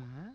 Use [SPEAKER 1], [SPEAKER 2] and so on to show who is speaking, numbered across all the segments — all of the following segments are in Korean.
[SPEAKER 1] ஆமாம்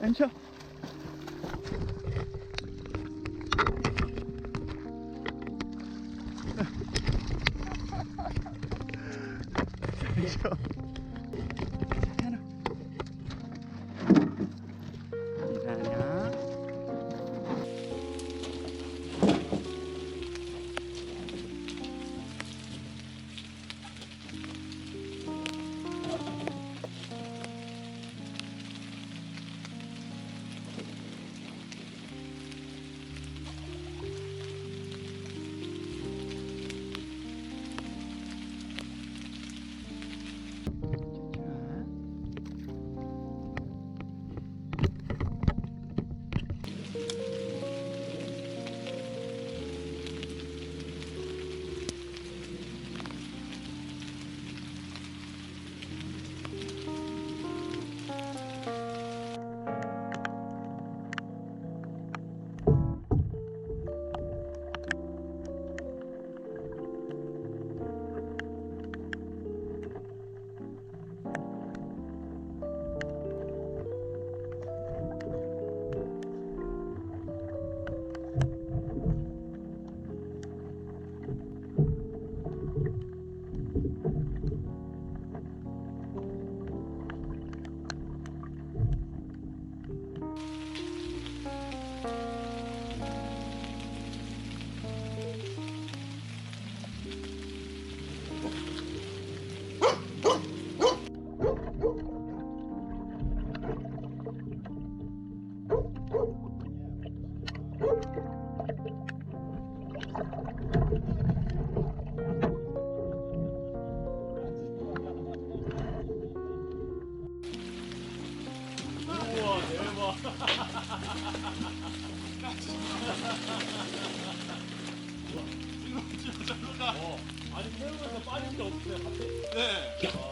[SPEAKER 1] Andiyan siya. ねえ。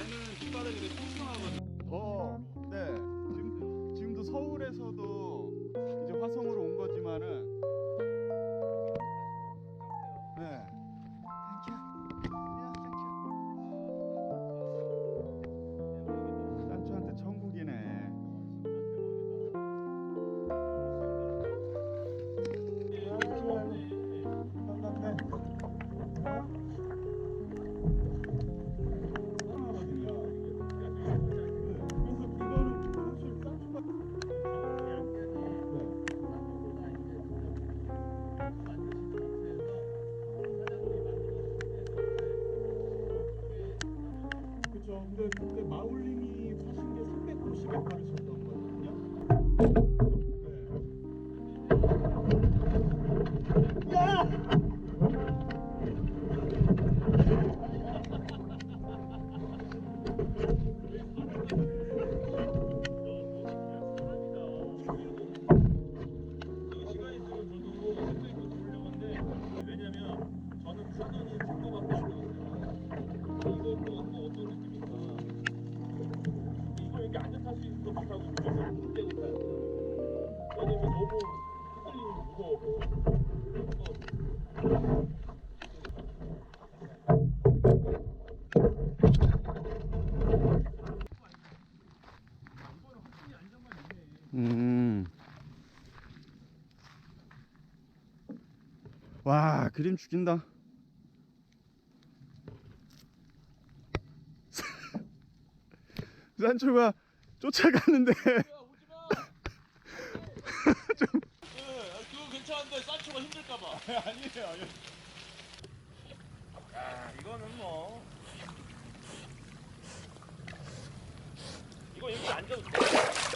[SPEAKER 1] 얘는 휘바람이 되게 통통하거든.
[SPEAKER 2] 더, 네. 지금, 지금도 서울에서도 이제 화성으로 온 거지만은,
[SPEAKER 3] 무거워
[SPEAKER 2] 음. 와, 그림 죽인다. 산초가 쫓아가는데
[SPEAKER 3] 오지마 네, 그거 괜찮은데 산초가 힘들까봐.
[SPEAKER 2] 아니에요.
[SPEAKER 3] 야 이거는 뭐 이거 여기 앉아도 돼